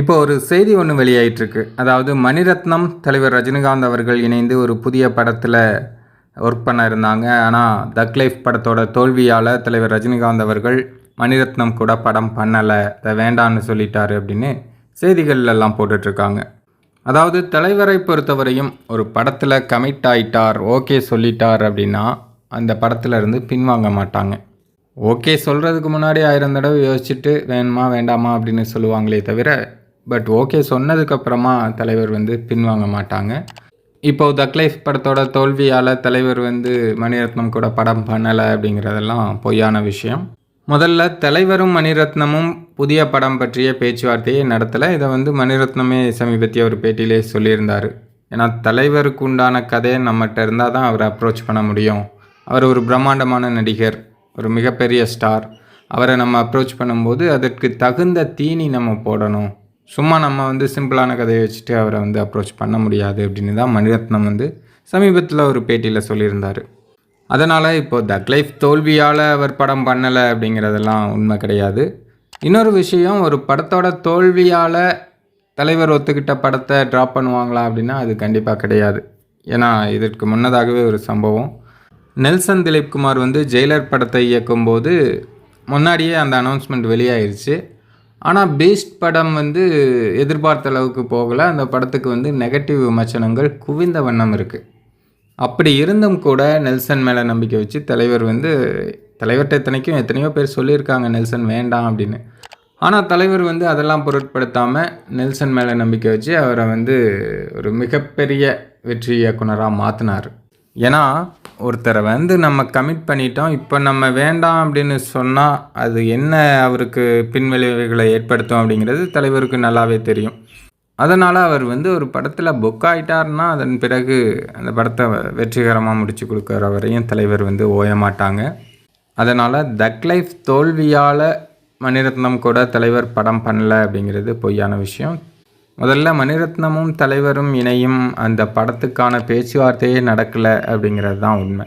இப்போ ஒரு செய்தி ஒன்று வெளியாயிட்டிருக்கு. அதாவது மணிரத்னம் தலைவர் ரஜினிகாந்த் அவர்கள் இணைந்து ஒரு புதிய படத்தில் ஒர்க் பண்ண இருந்தாங்க. ஆனால் தக் லைஃப் படத்தோட தோல்வியால் தலைவர் ரஜினிகாந்த் அவர்கள் மணிரத்னம் கூட படம் பண்ணலை. அதை வேண்டான்னு சொல்லிட்டாரு அப்படின்னு செய்திகள்லாம் போட்டுட்ருக்காங்க. அதாவது தலைவரை பொறுத்தவரையும் ஒரு படத்தில் கமிட் ஆயிட்டார் ஓகே சொல்லிட்டார் அப்படின்னா அந்த படத்தில் இருந்து பின்வாங்க மாட்டாங்க. ஓகே சொல்கிறதுக்கு முன்னாடி ஆயிரம் தடவை யோசிச்சுட்டு வேணுமா வேண்டாமா அப்படின்னு சொல்லுவாங்களே தவிர பட் ஓகே சொன்னதுக்கப்புறமா தலைவர் வந்து பின்வாங்க மாட்டாங்க. இப்போ தக் லைஃப் படத்தோட தோல்வியால் தலைவர் வந்து மணிரத்னம் கூட படம் பண்ணலை அப்படிங்கிறதெல்லாம் பொய்யான விஷயம். முதல்ல தலைவரும் மணிரத்னமும் புதிய படம் பற்றிய பேச்சுவார்த்தையை நடத்தலை. இதை வந்து மணிரத்னமே சமீபத்திய ஒரு பேட்டியிலே சொல்லியிருந்தார். ஏன்னா தலைவருக்கு உண்டான கதையை நம்மகிட்ட இருந்தால் தான் அவரை அப்ரோச் பண்ண முடியும். அவர் ஒரு பிரம்மாண்டமான நடிகர் ஒரு மிகப்பெரிய ஸ்டார் அவரை நம்ம அப்ரோச் பண்ணும்போது அதற்கு தகுந்த தீனி நம்ம போடணும். சும்மா நம்ம வந்து சிம்பிளான கதையை வச்சுட்டு அவரை வந்து அப்ரோச் பண்ண முடியாது அப்படின்னு தான் மணிரத்னம் வந்து சமீபத்தில் ஒரு பேட்டியில் சொல்லியிருந்தார். அதனால் இப்போ தக் லைஃப் தோல்வியால் அவர் படம் பண்ணலை அப்படிங்கிறதெல்லாம் உண்மை கிடையாது. இன்னொரு விஷயம் ஒரு படத்தோட தோல்வியால் தலைவர் ஒத்துக்கிட்ட படத்தை ட்ராப் பண்ணுவாங்களா அப்படின்னா அது கண்டிப்பாக கிடையாது. ஏன்னா இதற்கு முன்னதாகவே ஒரு சம்பவம். நெல்சன் திலீப்குமார் வந்து ஜெயிலர் படத்தை இயக்கும்போது முன்னாடியே அந்த அனௌன்ஸ்மெண்ட் வெளியாயிருச்சு. ஆனால் பீஸ்ட் படம் வந்து எதிர்பார்த்த அளவுக்கு போகலை. அந்த படத்துக்கு வந்து நெகட்டிவ் விமர்சனங்கள் குவிந்த வண்ணம் இருக்குது அப்படி இருந்தும் கூட நெல்சன் மேலே நம்பிக்கை வச்சு தலைவர் வந்து தலைவர்கிட்ட இத்தனைக்கும் எத்தனையோ பேர் சொல்லியிருக்காங்க நெல்சன் வேண்டாம் அப்படின்னு. ஆனால் தலைவர் வந்து அதெல்லாம் பொருட்படுத்தாமல் நெல்சன் மேலே நம்பிக்கை வச்சு அவரை வந்து ஒரு மிகப்பெரிய வெற்றி இயக்குனராக மாற்றினார் ஏன்னா ஒருத்தரை வந்து நம்ம கமிட் பண்ணிட்டோம் இப்போ நம்ம வேண்டாம் அப்படின்னு சொன்னால் அது என்ன அவருக்கு பின்விளைவுகளை ஏற்படுத்தும் அப்படிங்கிறது தலைவருக்கு நல்லாவே தெரியும். அதனால் அவர் வந்து ஒரு படத்தில் புக் ஆகிட்டாருன்னா அதன் பிறகு அந்த படத்தை வெற்றிகரமாக முடிச்சு கொடுக்குற வரையும் தலைவர் வந்து ஓய மாட்டாங்க. அதனால் தக் லைஃப் தோல்வியால் மணிரத்னம் கூட தலைவர் படம் பண்ணல அப்படிங்கிறது பொய்யான விஷயம். முதல்ல மணிரத்னமும் தலைவரும் இணையும் அந்த படத்துக்கான பேச்சுவார்த்தையே நடக்கலை அப்படிங்கிறது தான் உண்மை.